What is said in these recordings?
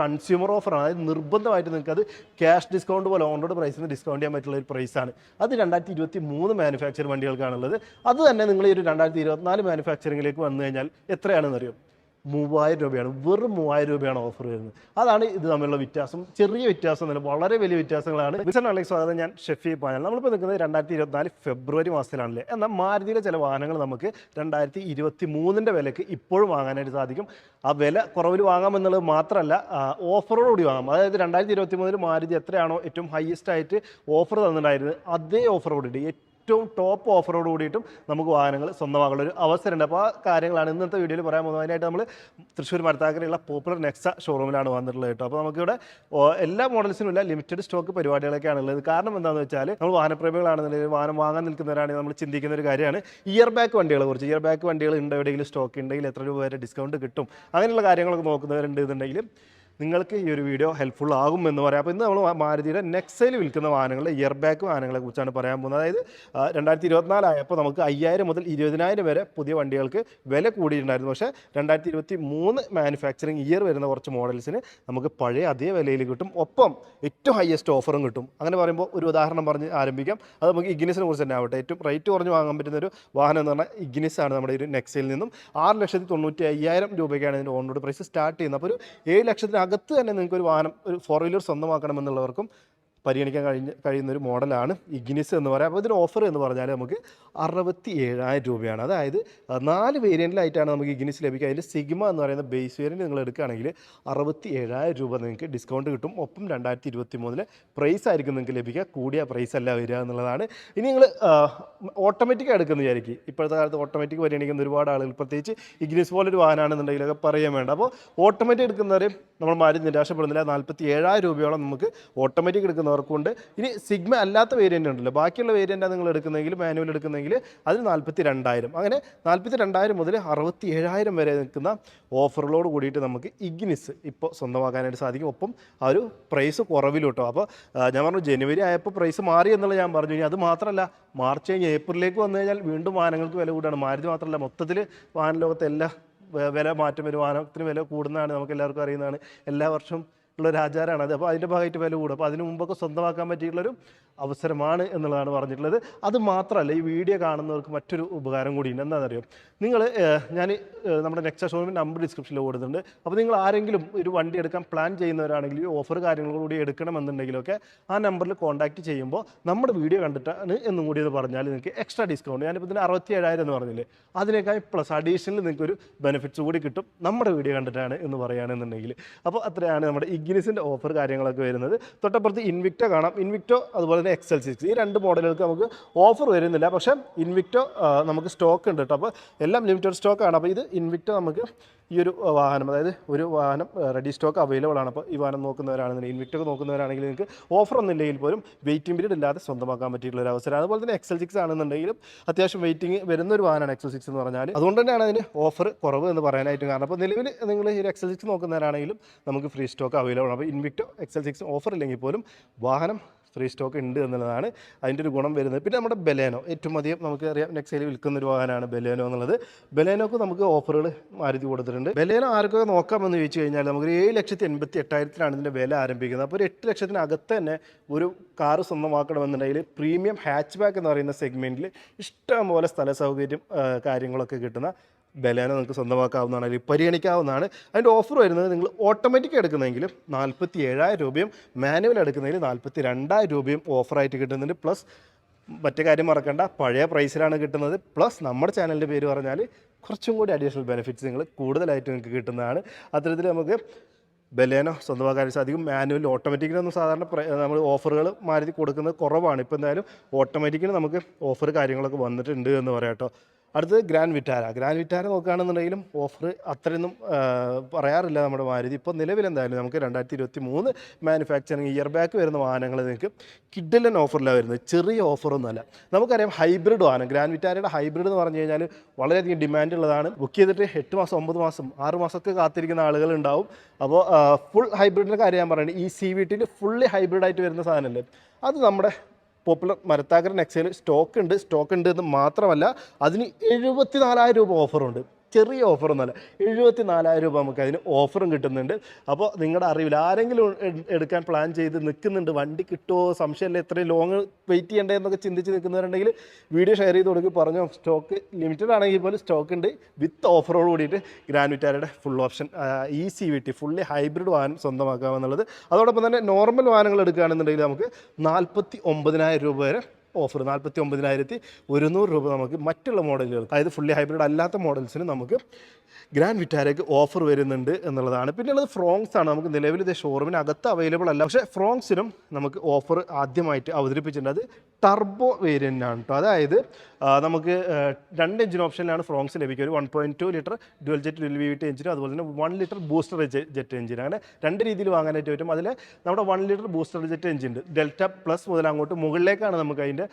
Consumer ഓഫറാണ് അതായത് നിർബന്ധമായിട്ട് നിങ്ങൾക്ക് അത് ക്യാഷ് ഡിസ്കൗണ്ട് പോലെ ഓൺറോഡ് പ്രൈസിന് ഡിസ്കൗണ്ട് ചെയ്യാൻ പറ്റുള്ള ഒരു പ്രൈസാണ് അത് രണ്ടായിരത്തി ഇരുപത്തി മൂന്ന് മാനുഫാക്ചർ വണ്ടികൾക്കാണുള്ളത്. അത് തന്നെ നിങ്ങൾ ഈ ഒരു രണ്ടായിരത്തി ഇരുപത്തിനാല് മാനുഫാക്ചറിംഗിലേക്ക് വന്നു കഴിഞ്ഞാൽ അറിയോ മൂവായിരം രൂപയാണ് വെറും മൂവായിരം രൂപയാണ് ഓഫർ വരുന്നത്. അതാണ് ഇത് തമ്മിലുള്ള വ്യത്യാസം. ചെറിയ വ്യത്യാസം തന്നെ വളരെ വലിയ വ്യത്യാസങ്ങളാണ്. അലക്സ് സ്വാഗതം ഞാൻ ഷെഫി പാനൽ. നമ്മളിപ്പോൾ നിൽക്കുന്നത് രണ്ടായിരത്തി ഇരുപത്തിനാല് ഫെബ്രുവരി മാസത്തിലാണല്ലേ? എന്നാൽ മാരുതിയിലെ ചില വാഹനങ്ങൾ നമുക്ക് രണ്ടായിരത്തി ഇരുപത്തി മൂന്നിന്റെ വിലക്ക് ഇപ്പോഴും വാങ്ങാനായിട്ട് സാധിക്കും. ആ വില കുറവിൽ വാങ്ങാമെന്നുള്ളത് മാത്രമല്ല ഓഫറോടുകൂടി വാങ്ങാം. അതായത് രണ്ടായിരത്തി ഇരുപത്തി മൂന്നിൽ മാരുതി എത്രയാണോ ഏറ്റവും ഹയസ്റ്റ് ആയിട്ട് ഓഫർ തന്നിട്ടുണ്ടായിരുന്നത് അതേ ഓഫറോടുകൂടി ഏറ്റവും ടോപ്പ് ഓഫറോട് കൂടിയിട്ടും നമുക്ക് വാഹനങ്ങൾ സ്വന്തമാകാനുള്ള ഒരു അവസരമുണ്ട്. അപ്പോൾ ആ കാര്യങ്ങളാണ് ഇന്നത്തെ വീഡിയോയിൽ പറയാൻ പോകുന്നത്. അതിനായിട്ട് നമ്മൾ തൃശ്ശൂർ മരത്താക്കരയുള്ള പോപ്പുലർ നെക്സ ഷോറൂമിലാണ് വന്നിട്ടുള്ളത് കേട്ടോ. അപ്പോൾ നമുക്കിവിടെ എല്ലാ മോഡൽസിനും ഇല്ല ലിമിറ്റഡ് സ്റ്റോക്ക് പരിപാടികളൊക്കെയാണ് ഉള്ളത്. കാരണം എന്താണെന്ന് വെച്ചാൽ നമ്മൾ വാഹനപ്രേമികളാണെന്നുണ്ടെങ്കിൽ വാഹനം വാങ്ങാൻ നിൽക്കുന്നവരാണെങ്കിൽ നമ്മൾ ചിന്തിക്കുന്ന ഒരു കാര്യമാണ്. ഇയർ ബാക്ക് വണ്ടികളെ കുറിച്ച് ഇയർ ബാക്ക് വണ്ടികൾ ഉണ്ട് എവിടെയെങ്കിലും സ്റ്റോക്ക് ഉണ്ടെങ്കിൽ എത്ര രൂപ വരെ ഡിസ്കൗണ്ട് കിട്ടും. അങ്ങനെയുള്ള കാര്യങ്ങളൊക്കെ നോക്കുന്നവരുണ്ട് എന്നുണ്ടെങ്കിൽ നിങ്ങൾക്ക് ഈ ഒരു വീഡിയോ ഹെൽപ്ഫുൾ ആകും എന്ന് പറയാം. അപ്പോൾ ഇന്ന് നമ്മൾ മാരുതിയുടെ നെക്സയിൽ വിൽക്കുന്ന വാഹനങ്ങളുടെ ഇയർ ബാക്ക് വാഹനങ്ങളെ കുറിച്ചാണ് പറയാൻ പോകുന്നത്. അതായത് രണ്ടായിരത്തി ഇരുപത്തിനാലായപ്പോൾ നമുക്ക് അയ്യായിരം മുതൽ ഇരുപതിനായിരം വരെ പുതിയ വണ്ടികൾക്ക് വില കൂടിയിട്ടുണ്ടായിരുന്നു. പക്ഷേ രണ്ടായിരത്തി ഇരുപത്തി മൂന്ന് മാനുഫാക്ചറിങ് ഇയർ വരുന്ന കുറച്ച് മോഡൽസിന് നമുക്ക് പഴയ അതേ വിലയിൽ കിട്ടും. ഒപ്പം ഏറ്റവും ഹയസ്റ്റ് ഓഫറും കിട്ടും. അങ്ങനെ പറയുമ്പോൾ ഒരു ഉദാഹരണം പറഞ്ഞ് ആരംഭിക്കാം. അത് നമുക്ക് ഇഗ്നിസിനെ കുറിച്ച് തന്നെ ആവട്ടെ. ഏറ്റവും റേറ്റ് കുറഞ്ഞ് വാങ്ങാൻ പറ്റുന്ന ഒരു വാഹനം എന്ന് പറഞ്ഞാൽ ഇഗ്നിസ് ആണ് നമ്മുടെ ഒരു നെക്സയിൽ നിന്നും. ആറ് ലക്ഷത്തി തൊണ്ണൂറ്റി അയ്യായിരം രൂപയ്ക്കാണ് ഇതിന്റെ ഓൺ റോഡ് പ്രൈസ് സ്റ്റാർട്ട് ചെയ്യുന്നത്. അപ്പോൾ ഒരു ഏഴ് ലക്ഷത്തിനകത്ത് തന്നെ നിങ്ങൾക്ക് ഒരു വാഹനം ഒരു ഫോർ വീലർ സ്വന്തമാക്കണമെന്നുള്ളവർക്കും പരിഗണിക്കാൻ കഴിഞ്ഞ കഴിയുന്ന ഒരു മോഡലാണ് ഇഗ്നിസ് എന്ന് പറയാം അപ്പോൾ ഇതിന് ഓഫർ എന്ന് പറഞ്ഞാൽ നമുക്ക് അറുപത്തി ഏഴായിരം രൂപയാണ്. അതായത് നാല് വേരിയന്റിലായിട്ടാണ് നമുക്ക് ഇഗ്നിസ് ലഭിക്കുക. അതിന്റെ സിഗ്മ എന്ന് പറയുന്ന ബേസ് വേരിയന്റ് നിങ്ങൾ എടുക്കുകയാണെങ്കിൽ അറുപത്തി ഏഴായിരം രൂപ നിങ്ങൾക്ക് ഡിസ്കൗണ്ട് കിട്ടും. ഒപ്പം രണ്ടായിരത്തി ഇരുപത്തി മൂന്നിലെ പ്രൈസ് ആയിരിക്കും നിങ്ങൾക്ക് ലഭിക്കുക. കൂടിയ പ്രൈസ് അല്ല വരിക എന്നുള്ളതാണ്. ഇനി നിങ്ങൾ ഓട്ടോമാറ്റിക് എടുക്കുന്ന വിചാരിക്കും. ഇപ്പോഴത്തെ കാലത്ത് ഓട്ടോമാറ്റിക് പരിഗണിക്കുന്ന ഒരുപാട് ആളുകൾ പ്രത്യേകിച്ച് ഇഗ്നിസ് പോലൊരു വാഹനമാണെന്നുണ്ടെങ്കിലൊക്കെ പറയാൻ വേണ്ട. അപ്പോൾ ഓട്ടോമാറ്റിക് എടുക്കുന്നവർ നമ്മൾ മാറി നിരാശപ്പെടുന്നില്ല. നാൽപ്പത്തി ഏഴായിരം രൂപയോളം നമുക്ക് ഓട്ടോമാറ്റിക് എടുക്കുന്നവർക്കുണ്ട് ഇനി സിഗ്മ അല്ലാത്ത വേരിയന്റ് ഉണ്ടല്ലോ. ബാക്കിയുള്ള വേരിയന്റാണ് നിങ്ങൾ എടുക്കുന്നതെങ്കിൽ മാനുവൽ എടുക്കുന്നതെങ്കിൽ അതിന് നാൽപ്പത്തി രണ്ടായിരം അങ്ങനെ നാൽപ്പത്തി രണ്ടായിരം മുതൽ അറുപത്തി ഏഴായിരം വരെ നിൽക്കുന്ന ഓഫറുകളോട് കൂടിയിട്ട് നമുക്ക് ഇഗ്നിസ് ഇപ്പോൾ സ്വന്തമാക്കാനായിട്ട് സാധിക്കും. ഒപ്പം ആ ഒരു പ്രൈസ് കുറവിലും അപ്പോൾ ഞാൻ പറഞ്ഞു ജനുവരി ആയപ്പോൾ പ്രൈസ് മാറി എന്നുള്ളത് ഞാൻ പറഞ്ഞു. ഇനി അത് മാത്രമല്ല മാർച്ച് കഴിഞ്ഞ് ഏപ്രിലേക്ക് വന്നു കഴിഞ്ഞാൽ വീണ്ടും വാഹനങ്ങൾക്ക് വില കൂടുകയാണ്. മാരുതി മാത്രമല്ല മൊത്തത്തിൽ വാഹന ലോകത്തെ എല്ലാ വില മാറ്റം വരും വാഹനത്തിന് വില കൂടുന്നതാണ് നമുക്ക് എല്ലാവർക്കും അറിയുന്നതാണ്. എല്ലാ വർഷവും ഉള്ള ഒരു ആചാരമാണ്. അത് അപ്പോൾ അതിന്റെ ഭാഗമായിട്ട് വില കൂടും. അപ്പോൾ അതിന് മുമ്പൊക്കെ സ്വന്തമാക്കാൻ പറ്റിയിട്ടുള്ളൊരു അവസരമാണ് എന്നുള്ളതാണ് പറഞ്ഞിട്ടുള്ളത്. അത് മാത്രമല്ല ഈ വീഡിയോ കാണുന്നവർക്ക് മറ്റൊരു ഉപകാരം കൂടിയുണ്ട്. എന്താണെന്നറിയോ? നിങ്ങൾ ഞാൻ നമ്മുടെ നെക്സ്റ്റ് ഷോറൂമിന്റെ നമ്പർ ഡിസ്ക്രിപ്ഷനിൽ കൊടുത്തിട്ടുണ്ട്. അപ്പോൾ നിങ്ങൾ ആരെങ്കിലും ഒരു വണ്ടി എടുക്കാൻ പ്ലാൻ ചെയ്യുന്നവരാണെങ്കിൽ ഓഫർ കാര്യങ്ങൾ കൂടി എടുക്കണമെന്നുണ്ടെങ്കിലൊക്കെ ആ നമ്പറിൽ കോൺടാക്ട് ചെയ്യുമ്പോൾ നമ്മുടെ വീഡിയോ കണ്ടിട്ടാണ് എന്നും കൂടി എന്ന് പറഞ്ഞാൽ നിങ്ങൾക്ക് എക്സ്ട്രാ ഡിസ്കൗണ്ട്. ഞാനിപ്പോൾ ഇതിന് അറുപത്തി ഏഴായിരം എന്ന് പറഞ്ഞില്ലേ? അതിനേക്കാൾ പ്ലസ് അഡീഷണൽ നിങ്ങൾക്ക് ഒരു ബെനിഫിറ്റ്സ് കൂടി കിട്ടും നമ്മുടെ വീഡിയോ കണ്ടിട്ടാണ് എന്ന് പറയുകയാണെന്നുണ്ടെങ്കിൽ. അപ്പോൾ അത്രയാണ് നമ്മുടെ ഇഗ്നിസിന്റെ ഓഫർ കാര്യങ്ങളൊക്കെ വരുന്നത്. തൊട്ടപ്പുറത്ത് ഇൻവിക്റ്റോ കാണാം. ഇൻവിക്റ്റോ അതുപോലെ തന്നെ എക്സൽ സിക്സ് ഈ രണ്ട് മോഡലുകൾക്ക് നമുക്ക് ഓഫർ വരുന്നില്ല. പക്ഷേ ഇൻവിക്റ്റോ നമുക്ക് സ്റ്റോക്ക് ഉണ്ട് കേട്ടോ. അപ്പോൾ എല്ലാം ലിമിറ്റഡ് സ്റ്റോക്കാണ് അപ്പോൾ ഇത് ഇൻവിക്റ്റോ നമുക്ക് ഈ ഒരു വാഹനം അതായത് ഒരു വാഹനം റെഡി സ്റ്റോക്ക് അവൈലബിൾ ആണ്. അപ്പോൾ ഈ വാഹനം നോക്കുന്നവരാണെന്നുണ്ടെങ്കിൽ ഇൻവിക്റ്റോ നോക്കുന്നവരാണെങ്കിൽ നിങ്ങൾക്ക് ഓഫർ ഒന്നും ഇല്ലെങ്കിൽ പോലും വെയിറ്റിംഗ് പീരീഡ് ഇല്ലാതെ സ്വന്തമാക്കാൻ പറ്റിയിട്ടുള്ള ഒരു അവസരം. അതുപോലെ തന്നെ എക്സൽ സിക്സ് ആണെന്നുണ്ടെങ്കിലും അത്യാവശ്യം വെയിറ്റിംഗ് വരുന്ന ഒരു വാഹനമാണ് എക്സൽ സിക്സ് എന്ന് പറഞ്ഞാൽ അതുകൊണ്ട് തന്നെയാണ് അതിന് ഓഫർ കുറവ് എന്ന് പറയാനായിട്ട് കാരണം. അപ്പോൾ നിലവിൽ നിങ്ങൾ ഈ ഒരു എക്സൽ സിക്സ് നോക്കുന്നവരാണെങ്കിലും നമുക്ക് ഫ്രീ സ്റ്റോക്ക് അവൈലബിൾ ആണ്. അപ്പോൾ ഇൻവിക്റ്റോ എക്സൽ സിക്സ് ഓഫർ ഇല്ലെങ്കിൽ പോലും വാഹനം ഫ്രീ സ്റ്റോക്ക് ഉണ്ട് എന്നുള്ളതാണ് അതിന്റെ ഒരു ഗുണം വരുന്നത്. പിന്നെ നമ്മുടെ ബലേനോ ഏറ്റവും അധികം നമുക്ക് അറിയാം നെക്സയിൽ വിൽക്കുന്ന ഒരു വാഹനമാണ് ബലേനോ എന്നുള്ളത്. ബലേനോക്ക് നമുക്ക് ഓഫറുകൾ മാരുതി കൊടുത്തിട്ടുണ്ട്. ബലേനോ ആർക്കൊക്കെ നോക്കാമെന്ന് ചോദിച്ചു കഴിഞ്ഞാൽ നമുക്ക് ഏഴ് ലക്ഷത്തി എൺപത്തി എട്ടായിരത്തിലാണ് ഇതിന്റെ വില ആരംഭിക്കുന്നത്. അപ്പോൾ ഒരു എട്ട് ലക്ഷത്തിനകത്ത് തന്നെ ഒരു കാറ് സ്വന്തമാക്കണമെന്നുണ്ടെങ്കിൽ പ്രീമിയം ഹാച്ച് ബാക്ക് എന്ന് പറയുന്ന സെഗ്മെന്റിൽ ഇഷ്ടംപോലെ സ്ഥല സൗകര്യം കാര്യങ്ങളൊക്കെ കിട്ടുന്ന ബലേനോ നിങ്ങൾക്ക് സ്വന്തമാക്കാവുന്നതാണ് അല്ലെങ്കിൽ പരിഗണിക്കാവുന്നതാണ്. അതിന്റെ ഓഫർ വരുന്നത് നിങ്ങൾ ഓട്ടോമാറ്റിക് എടുക്കുന്നതെങ്കിൽ നാൽപ്പത്തി ഏഴായിരം രൂപയും മാനുവൽ എടുക്കുന്നതിൽ നാൽപ്പത്തി രണ്ടായിരം രൂപയും ഓഫറായിട്ട് കിട്ടുന്നുണ്ട്. പ്ലസ് മറ്റേ കാര്യം മറക്കണ്ട പഴയ പ്രൈസിലാണ് കിട്ടുന്നത്. പ്ലസ് നമ്മുടെ ചാനലിന്റെ പേര് പറഞ്ഞാൽ കുറച്ചും കൂടി അഡീഷണൽ ബെനിഫിറ്റ്സ് നിങ്ങൾ കൂടുതലായിട്ട് നിങ്ങൾക്ക് കിട്ടുന്നതാണ്. അത്തരത്തിൽ നമുക്ക് ബലേനോ സ്വന്തമാക്കാൻ സാധിക്കും. മാനുവൽ ഓട്ടോമാറ്റിക്കിനൊന്നും സാധാരണ നമ്മൾ ഓഫറുകൾ മാരുതി കൊടുക്കുന്നത് കുറവാണ്. ഇപ്പോൾ എന്തായാലും ഓട്ടോമാറ്റിക്കിന് നമുക്ക് ഓഫർ കാര്യങ്ങളൊക്കെ വന്നിട്ടുണ്ട് എന്ന് പറയാം കേട്ടോ. അടുത്തത് ഗ്രാൻഡ് വിറ്റാര. ഗ്രാൻഡ് വിറ്റാര നോക്കുകയാണെന്നുണ്ടെങ്കിലും ഓഫർ അത്രയൊന്നും പറയാറില്ല നമ്മുടെ മാരുതി. ഇപ്പോൾ നിലവിലെന്തായാലും നമുക്ക് രണ്ടായിരത്തി ഇരുപത്തി മൂന്ന് മാനുഫാക്ചറിങ് ഇയർ ബാക്ക് വരുന്ന വാഹനങ്ങൾ നിങ്ങൾക്ക് കിഡിലൻ ഓഫറിലാണ് വരുന്നത്. ചെറിയ ഓഫറൊന്നുമല്ല നമുക്കറിയാം ഹൈബ്രിഡ് വാഹനം. ഗ്രാൻഡ് വിറ്റാരയുടെ ഹൈബ്രിഡ് എന്ന് പറഞ്ഞു കഴിഞ്ഞാൽ വളരെയധികം ഡിമാൻഡ് ഉള്ളതാണ്. ബുക്ക് ചെയ്തിട്ട് എട്ട് മാസം ഒമ്പത് മാസം ആറ് മാസമൊക്കെ കാത്തിരിക്കുന്ന ആളുകളുണ്ടാവും അപ്പോൾ ഫുൾ ഹൈബ്രിഡിന്റെ കാര്യം ഞാൻ പറയുന്നത് ഈ സി വി ടിയിൽ ഫുള്ളി ഹൈബ്രിഡായിട്ട് വരുന്ന സാധനമല്ലേ? അത് നമ്മുടെ പോപ്പുലർ മരത്താകരൻ എക്സൈൽ സ്റ്റോക്ക് ഉണ്ട് സ്റ്റോക്ക് ഉണ്ട് എന്ന് മാത്രമല്ല അതിന് എഴുപത്തി നാലായിരം രൂപ ഓഫറുണ്ട് ചെറിയ ഓഫറൊന്നുമല്ല എഴുപത്തി നാലായിരം രൂപ നമുക്ക് അതിന് ഓഫറും കിട്ടുന്നുണ്ട്. അപ്പോൾ നിങ്ങളുടെ അറിവിൽ ആരെങ്കിലും എടുക്കാൻ പ്ലാൻ ചെയ്ത് നിൽക്കുന്നുണ്ട് വണ്ടി കിട്ടുമോ സംശയമല്ല എത്രയും ലോങ് വെയിറ്റ് ചെയ്യണ്ടേ എന്നൊക്കെ ചിന്തിച്ച് നിൽക്കുന്നവരുണ്ടെങ്കിൽ വീഡിയോ ഷെയർ ചെയ്ത് കൊടുക്കുക പറഞ്ഞു സ്റ്റോക്ക് ലിമിറ്റഡ് ആണെങ്കിൽ പോലും സ്റ്റോക്ക് ഉണ്ട്. വിത്ത് ഓഫറോട് കൂടിയിട്ട് grand വിറ്റാരയുടെ full option e C V T fully hybrid വാഹനം സ്വന്തമാക്കാമെന്നുള്ളത്. അതോടൊപ്പം തന്നെ നോർമൽ വാഹനങ്ങൾ എടുക്കുകയാണെന്നുണ്ടെങ്കിൽ നമുക്ക് നാൽപ്പത്തി ഒമ്പതിനായിരം രൂപ വരെ ഓഫർ നാൽപ്പത്തി ഒമ്പതിനായിരത്തി ഒരുന്നൂറ് രൂപ നമുക്ക് മറ്റുള്ള മോഡലുകൾ അതായത് ഫുള്ളി ഹൈബ്രിഡ് അല്ലാത്ത മോഡൽസിന് നമുക്ക് ഗ്രാൻഡ് വിറ്റാരയ്ക്ക് ഓഫർ വരുന്നുണ്ട് എന്നുള്ളതാണ്. പിന്നെ ഉള്ളത് ഫ്രോങ്സ് ആണ്. നമുക്ക് നിലവിൽ ഇത് ഷോറൂമിന് അകത്ത് അവൈലബിൾ അല്ല. പക്ഷേ ഫ്രോങ്സിനും നമുക്ക് ഓഫർ ആദ്യമായിട്ട് അവതരിപ്പിച്ചിട്ടുണ്ട്. അത് ടർബോ വേരിയന്റ് ആണ് കേട്ടോ അതായത് നമുക്ക് രണ്ട് എഞ്ചിൻ ഓപ്ഷനിലാണ് ഫ്രോങ്സ് ലഭിക്കുക. ഒരു one point two litre dual jet dual V T എഞ്ചിനും അതുപോലെ തന്നെ one litre booster jet engine അങ്ങനെ രണ്ട് രീതിയിൽ വാങ്ങാനായിട്ട് പറ്റും. അതിൽ നമ്മുടെ one litre booster jet engine ഉണ്ട്. ഡെൽറ്റ പ്ലസ് മുതൽ അങ്ങോട്ട് മുകളിലേക്കാണ് നമുക്ക് അതിന്റെ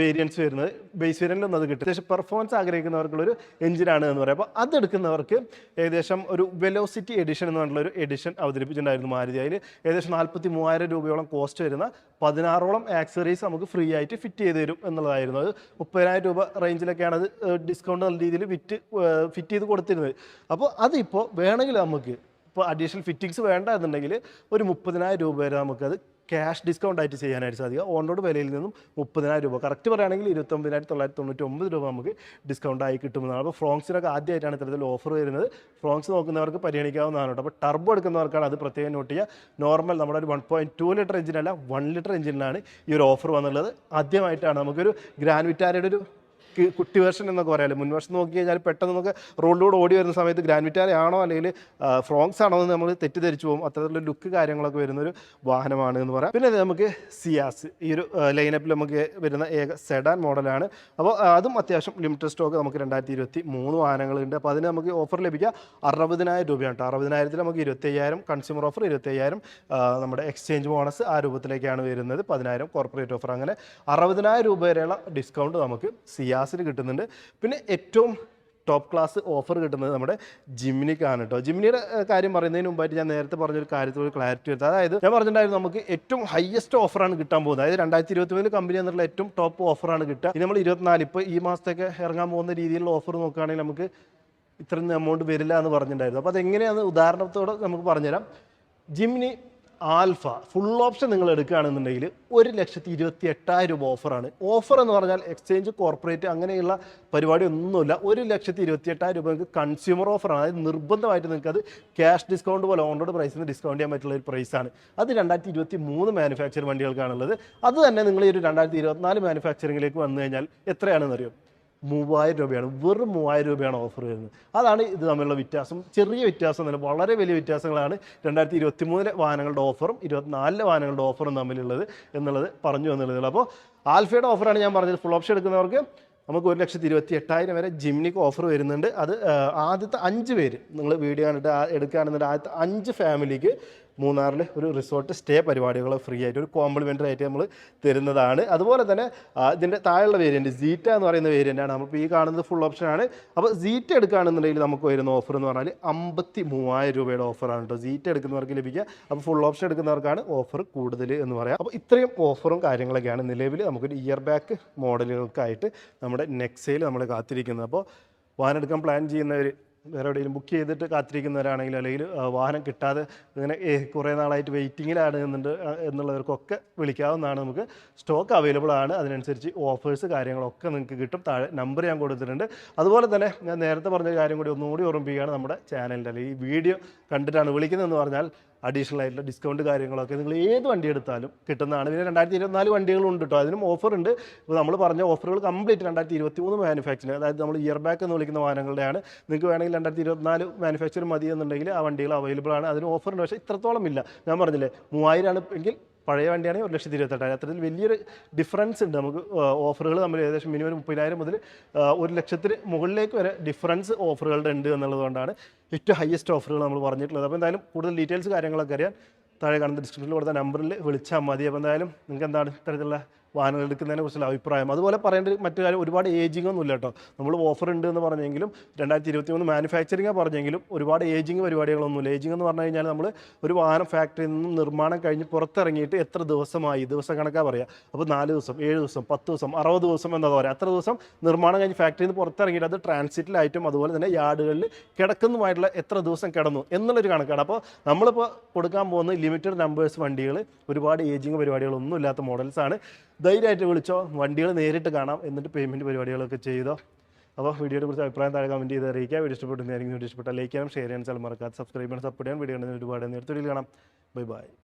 വേരിയൻസ് വരുന്നത്. ബേസ് വേരിയന്റിലൊന്നും അത് കിട്ടും പക്ഷേ പെർഫോമൻസ് ആഗ്രഹിക്കുന്നവർക്കുള്ളൊരു എഞ്ചിനാണ് എന്ന് പറയുമ്പോൾ അതെടുക്കുന്നവർക്ക് ഏകദേശം ഒരു വെലോസിറ്റി എഡിഷൻ എന്ന് പറഞ്ഞുള്ള ഒരു എഡിഷൻ അവതരിപ്പിച്ചിട്ടുണ്ടായിരുന്നു മാരുതി. അതിൽ ഏകദേശം നാൽപ്പത്തി മൂവായിരം രൂപയോളം കോസ്റ്റ് വരുന്ന പതിനാറോളം ആക്സറീസ് നമുക്ക് ഫ്രീ ആയിട്ട് ഫിറ്റ് ചെയ്ത് തരും എന്നുള്ളതായിരുന്നു. അത് മുപ്പതിനായിരം രൂപ റേഞ്ചിലൊക്കെയാണ് അത് ഡിസ്കൗണ്ട് നല്ല രീതിയിൽ വിറ്റ് ഫിറ്റ് ചെയ്ത് കൊടുത്തിരുന്നത്. അപ്പോൾ അതിപ്പോൾ വേണമെങ്കിൽ നമുക്ക് ഇപ്പോൾ അഡീഷണൽ ഫിറ്റിങ്സ് വേണ്ട എന്നുണ്ടെങ്കിൽ ഒരു മുപ്പതിനായിരം രൂപ വരെ നമുക്കത് ക്യാഷ് ഡിസ്കൗണ്ട് ആയിട്ട് ചെയ്യാനായിട്ട് സാധിക്കുക ഓൺറോഡ് വിലയിൽ നിന്നും മുപ്പതിനായിരം രൂപ. കറക്റ്റ് പറയുകയാണെങ്കിൽ ഇരുപത്തൊമ്പതിനായിരത്തി തൊള്ളായിരത്തി തൊണ്ണൂറ്റി ഒമ്പത് രൂപ നമുക്ക് ഡിസ്കൗണ്ട് ആയി കിട്ടുമെന്നാണ്. അപ്പോൾ ഫ്രോങ്സിനൊക്കെ ആദ്യമായിട്ടാണ് ഇത്തരത്തിൽ ഓഫർ വരുന്നത്. ഫ്രോങ്സ് നോക്കുന്നവർക്ക് പരിഗണിക്കാവുന്നതാണ് കേട്ടോ. അപ്പോൾ ടർബോ എടുക്കുന്നവർക്കാണ് അത് പ്രത്യേകം നോട്ട് ചെയ്യുക. നോർമൽ നമ്മുടെ ഒരു വൺ പോയിന്റ് ടു ലിറ്റർ എഞ്ചിനല്ല വൺ ലിറ്റർ എഞ്ചിനാണ് ഈ ഒരു ഓഫർ വന്നുള്ളത്. ആദ്യമായിട്ടാണ് നമുക്കൊരു ഗ്രാൻഡ് വിറ്റാരയുടെ ഒരു കുട്ടി വേർഷൻ എന്നൊക്കെ പറയാമല്ലോ മുൻ വർഷം നോക്കി കഴിഞ്ഞാൽ പെട്ടെന്ന് നമുക്ക് റോഡിലൂടെ ഓടി വരുന്ന സമയത്ത് ഗ്രാൻഡ് വിറ്റാര ആണോ അല്ലെങ്കിൽ ഫ്രോങ്സ് ആണോ എന്ന് നമ്മൾ തെറ്റിദ്ധരിച്ചു പോകും. അത്തരത്തിലുള്ള ലുക്ക് കാര്യങ്ങളൊക്കെ വരുന്ന ഒരു വാഹനമാണ് എന്ന് പറയാം. പിന്നെ നമുക്ക് സിയാസ്. ഈ ഒരു ലൈനപ്പിൽ നമുക്ക് വരുന്ന ഏക സെഡാൻ മോഡലാണ് അപ്പോൾ അതും അത്യാവശ്യം ലിമിറ്റഡ് സ്റ്റോക്ക് നമുക്ക് രണ്ടായിരത്തി ഇരുപത്തി മൂന്ന് വാഹനങ്ങളുണ്ട്. അപ്പോൾ അതിന് നമുക്ക് ഓഫർ ലഭിക്കുക അറുപതിനായിരം രൂപയാണ് കേട്ടോ. അറുപതിനായിരത്തിൽ നമുക്ക് ഇരുപത്തയ്യായിരം കൺസ്യൂമർ ഓഫർ ഇരുപത്തയ്യായിരം നമ്മുടെ എക്സ്ചേഞ്ച് ബോണസ് ആ രൂപത്തിലേക്കാണ് വരുന്നത്. പതിനായിരം കോർപ്പറേറ്റ് ഓഫർ അങ്ങനെ അറുപതിനായിരം രൂപ വരെയുള്ള ഡിസ്കൗണ്ട് നമുക്ക് സിയാസിന് കിട്ടുന്നുണ്ട്. പിന്നെ ഏറ്റവും ടോപ്പ് ക്ലാസ് ഓഫർ കിട്ടുന്നത് നമ്മുടെ ജിമിനിക്കാണ് കേട്ടോ ജിമിനിയുടെ കാര്യം പറയുന്നതിന് മുമ്പായിട്ട് ഞാൻ നേരത്തെ പറഞ്ഞൊരു കാര്യത്തിൽ ഒരു ക്ലാരിറ്റി വരുത്തുക അതായത് ഞാൻ പറഞ്ഞിട്ടുണ്ടായിരുന്നു നമുക്ക് ഏറ്റവും ഹയസ്റ്റ് ഓഫറാണ് കിട്ടാൻ പോകുന്നത്. അതായത് രണ്ടായിരത്തി ഇരുപത്തി മൂന്നിൽ കമ്പനി എന്നുള്ള ഏറ്റവും ടോപ്പ് ഓഫറാണ് കിട്ടുക. ഇനി നമ്മൾ ഇരുപത്തിനാല് ഇപ്പോൾ ഈ മാസത്തേക്ക് ഇറങ്ങാൻ പോകുന്ന രീതിയിലുള്ള ഓഫർ നോക്കുകയാണെങ്കിൽ നമുക്ക് ഇത്രയും എമൗണ്ട് വരില്ല എന്ന് പറഞ്ഞിട്ടുണ്ടായിരുന്നു. അപ്പോൾ അതെങ്ങനെയാണ് ഉദാഹരണത്തോടെ നമുക്ക് പറഞ്ഞുതരാം. ജിമിനി ആൽഫ. ഫുൾ ഓപ്ഷൻ നിങ്ങൾ എടുക്കുകയാണെന്നുണ്ടെങ്കിൽ ഒരു ലക്ഷത്തി ഇരുപത്തി എട്ടായിരം രൂപ ഓഫറാണ്. ഓഫർ എന്ന് പറഞ്ഞാൽ എക്സ്ചേഞ്ച് കോർപ്പറേറ്റ് അങ്ങനെയുള്ള പരിപാടി ഒന്നുമില്ല ഒരു ലക്ഷത്തി ഇരുപത്തി എട്ടായിരം രൂപ നിങ്ങൾക്ക് കൺസ്യൂമർ ഓഫറാണ് അതായത് നിർബന്ധമായിട്ട് നിങ്ങൾക്ക് അത് ക്യാഷ് ഡിസ്കൗണ്ട് പോലെ ഓൺറോഡ് പ്രൈസിൽ നിന്ന് ഡിസ്കൗണ്ട് ചെയ്യാൻ പറ്റുള്ള ഒരു പ്രൈസാണ് അത് രണ്ടായിരത്തി ഇരുപത്തി മൂന്ന് മാനുഫാക്ചർ വണ്ടികൾക്കാണുള്ളത്. അത് തന്നെ നിങ്ങൾ ഈ ഒരു രണ്ടായിരത്തി ഇരുപത്തിനാല് മാനുഫാക്ചറിങ്ങിലേക്ക് വന്നു കഴിഞ്ഞാൽ എത്രയാണെന്ന് അറിയോ മൂവായിരം രൂപയാണ് വെറും മൂവായിരം രൂപയാണ് ഓഫർ വരുന്നത്. അതാണ് ഇത് തമ്മിലുള്ള വ്യത്യാസം. ചെറിയ വ്യത്യാസം തന്നെ വളരെ വലിയ വ്യത്യാസങ്ങളാണ് രണ്ടായിരത്തി ഇരുപത്തി മൂന്നിലെ വാഹനങ്ങളുടെ ഓഫറും ഇരുപത്തിനാലിലെ വാഹനങ്ങളുടെ ഓഫറും തമ്മിലുള്ളത് എന്നുള്ളത് പറഞ്ഞു എന്നുള്ളത് അപ്പോൾ ആൽഫയുടെ ഓഫറാണ് ഞാൻ പറഞ്ഞത്. ഫുൾ ഓപ്ഷൻ എടുക്കുന്നവർക്ക് നമുക്ക് ഒരു ലക്ഷത്തി ഇരുപത്തി എട്ടായിരം വരെ ജിംനിക്ക് ഓഫർ വരുന്നുണ്ട്. അത് ആദ്യത്തെ അഞ്ച് പേര് നിങ്ങൾ വീഡിയോ കണ്ടിട്ട് എടുക്കുകയാണെന്നുണ്ടെങ്കിൽ ആദ്യത്തെ അഞ്ച് ഫാമിലിക്ക് മൂന്നാറിൽ ഒരു റിസോർട്ട് സ്റ്റേ പരിപാടികൾ ഫ്രീ ആയിട്ട് ഒരു കോംപ്ലിമെന്ററി ആയിട്ട് നമ്മൾ തരുന്നതാണ്. അതുപോലെ തന്നെ ഇതിന്റെ താഴെയുള്ള വേരിയന്റ് സീറ്റ എന്ന് പറയുന്ന വേരിയന്റാണ് നമ്മളിപ്പോൾ ഈ കാണുന്നത് ഫുൾ ഓപ്ഷനാണ് അപ്പോൾ സീറ്റ് എടുക്കുകയാണെന്നുണ്ടെങ്കിൽ നമുക്ക് വരുന്ന ഓഫർ എന്ന് പറഞ്ഞാൽ അമ്പത്തി മൂവായിരം രൂപയുടെ ഓഫറാണ് കേട്ടോ സീറ്റ് എടുക്കുന്നവർക്ക് ലഭിക്കുക. അപ്പോൾ ഫുൾ ഓപ്ഷൻ എടുക്കുന്നവർക്കാണ് ഓഫർ കൂടുതൽ എന്ന് പറയാം. അപ്പോൾ ഇത്രയും ഓഫറും കാര്യങ്ങളൊക്കെയാണ് നിലവിൽ നമുക്കൊരു ഇയർ ബാക്ക് മോഡലുകൾക്കായിട്ട് നമ്മുടെ നെക്സയിൽ നമ്മൾ കാത്തിരിക്കുന്നത്. അപ്പോൾ വാഹനം എടുക്കാൻ പ്ലാൻ ചെയ്യുന്നവർ വേറെ എവിടെയെങ്കിലും ബുക്ക് ചെയ്തിട്ട് കാത്തിരിക്കുന്നവരാണെങ്കിൽ അല്ലെങ്കിൽ വാഹനം കിട്ടാതെ ഇങ്ങനെ കുറേ നാളായിട്ട് വെയിറ്റിങ്ങിലാണ് എന്നുണ്ട് എന്നുള്ളവർക്കൊക്കെ വിളിക്കാവുന്നതാണ് നമുക്ക്. സ്റ്റോക്ക് അവൈലബിൾ ആണ്. അതിനനുസരിച്ച് ഓഫേഴ്സ് കാര്യങ്ങളൊക്കെ നിങ്ങൾക്ക് കിട്ടും. താഴെ നമ്പർ ഞാൻ കൊടുത്തിട്ടുണ്ട്. അതുപോലെ തന്നെ ഞാൻ നേരത്തെ പറഞ്ഞ കാര്യം കൂടി ഒന്നുകൂടി ഓർമ്മിപ്പിക്കുകയാണ് നമ്മുടെ ചാനലിന്റെ അല്ലെങ്കിൽ ഈ വീഡിയോ കണ്ടിട്ടാണ് വിളിക്കുന്നതെന്ന് പറഞ്ഞാൽ അഡീഷണൽ ആയിട്ടുള്ള ഡിസ്കൗണ്ട് കാര്യങ്ങളൊക്കെ നിങ്ങൾ ഏത് വണ്ടി എടുത്താലും കിട്ടുന്നതാണ്. പിന്നെ രണ്ടായിരത്തി ഇരുപത്തിനാല് വണ്ടികളുണ്ട് കേട്ടോ അതിനും ഓഫർ ഉണ്ട്. ഇപ്പോൾ നമ്മൾ പറഞ്ഞ ഓഫറുകൾ കംപ്ലീറ്റ് രണ്ടായിരത്തി ഇരുപത്തി മൂന്ന് മാനുഫാക്ചറിങ് അതായത് നമ്മൾ ഇയർ ബാക്ക് എന്ന് വിളിക്കുന്ന വാഹനങ്ങളുടെയാണ്. നിങ്ങൾക്ക് വേണമെങ്കിൽ രണ്ടായിരത്തി ഇരുപത്തിനാല് മാനുഫാക്ചർ മതി എന്നുണ്ടെങ്കിൽ ആ വണ്ടികൾ അവൈലബിൾ ആണ്. അതിന് ഓഫറുണ്ട് പക്ഷേ ഇത്രത്തോളം ഇല്ല. ഞാൻ പറഞ്ഞില്ലേ മൂവായിരം ആണ് എങ്കിൽ പഴയ വണ്ടിയാണെങ്കിൽ ഒരു ലക്ഷത്തി ഇരുപത്തെട്ടായിരം അത്തരത്തിൽ വലിയൊരു ഡിഫറൻസ് ഉണ്ട്. നമുക്ക് ഓഫറുകൾ തമ്മിൽ ഏകദേശം മിനിമം മുപ്പതിനായിരം മുതൽ ഒരു ലക്ഷത്തിന് മുകളിലേക്ക് വരെ ഡിഫറൻസ് ഓഫറുകളുടെ ഉണ്ട് എന്നുള്ളതുകൊണ്ടാണ് ഏറ്റവും ഹയസ്റ്റ് ഓഫറുകൾ നമ്മൾ പറഞ്ഞിട്ടുള്ളത്. അപ്പോൾ എന്തായാലും കൂടുതൽ ഡീറ്റെയിൽസ് കാര്യങ്ങളൊക്കെ അറിയാൻ താഴെ കാണുന്ന ഡിസ്ക്രിപ്ഷനിൽ കൊടുത്ത നമ്പറിൽ വിളിച്ചാൽ മതി. അപ്പോൾ എന്തായാലും നിങ്ങൾക്ക് എന്താണ് ഇത്തരത്തിലുള്ള വാഹനങ്ങൾ എടുക്കുന്നതിനെ കുറിച്ചുള്ള അഭിപ്രായം. അതുപോലെ പറയേണ്ട മറ്റു കാര്യം ഒരുപാട് ഏജിംഗ് ഒന്നും ഇല്ല കേട്ടോ. നമ്മൾ ഓഫർ ഉണ്ട് എന്ന് പറഞ്ഞെങ്കിലും രണ്ടായിരത്തി ഇരുപത്തി മൂന്ന് മാനുഫാക്ചറിങ് പറഞ്ഞെങ്കിലും ഒരുപാട് ഏജിംഗ് പരിപാടികളൊന്നുമില്ല. ഏജിംഗ് എന്ന് പറഞ്ഞു കഴിഞ്ഞാൽ നമ്മൾ ഒരു വാഹനം ഫാക്ടറിയിൽ നിന്നും നിർമ്മാണം കഴിഞ്ഞ് പുറത്തിറങ്ങിയിട്ട് എത്ര ദിവസമായി? ദിവസം കണക്കാ പറയുക അപ്പോൾ നാല് ദിവസം ഏഴ് ദിവസം പത്ത് ദിവസം അറുപത് ദിവസം എന്താ പറയുക അത്ര ദിവസം നിർമ്മാണം കഴിഞ്ഞ് ഫാക്ടറിയിൽ നിന്ന് പുറത്തിറങ്ങിയിട്ട് അത് ട്രാൻസിറ്റിലായിട്ടും അതുപോലെ തന്നെ യാർഡുകളിൽ കിടക്കുന്നതുമായിട്ടുള്ള എത്ര ദിവസം കിടന്നു എന്നുള്ളൊരു കണക്കാണ്. അപ്പോൾ നമ്മളിപ്പോൾ കൊടുക്കാൻ പോകുന്ന ലിമിറ്റഡ് നമ്പേഴ്സ് വണ്ടികൾ ഒരുപാട് ഏജിംഗ് പരിപാടികളൊന്നും ഇല്ലാത്ത മോഡൽസാണ് ധൈര്യമായിട്ട് വിളിച്ചോ. വണ്ടികൾ നേരിട്ട് കാണാം. എന്നിട്ട് പേയ്മെന്റ് പരിപാടികളൊക്കെ ചെയ്തോ. അപ്പോൾ വീഡിയോയെ കുറിച്ച് അഭിപ്രായം താഴെ കമന്റ് ചെയ്ത് അറിയിക്കുക. വീഡിയോ ഇഷ്ടപ്പെട്ടു വീഡിയോ ഇഷ്ടപ്പെട്ടാൽ ലൈക്ക് ചെയ്യാനും ഷെയർ ചെയ്യാനും സ്ഥലം മറക്കാതെ സബ്സ്ക്രൈബ് ചെയ്യാൻ സപ്പോർട്ട് ചെയ്യാൻ വീഡിയോ ഒരുപാട് നേരത്തെ കാണാം. Bye bye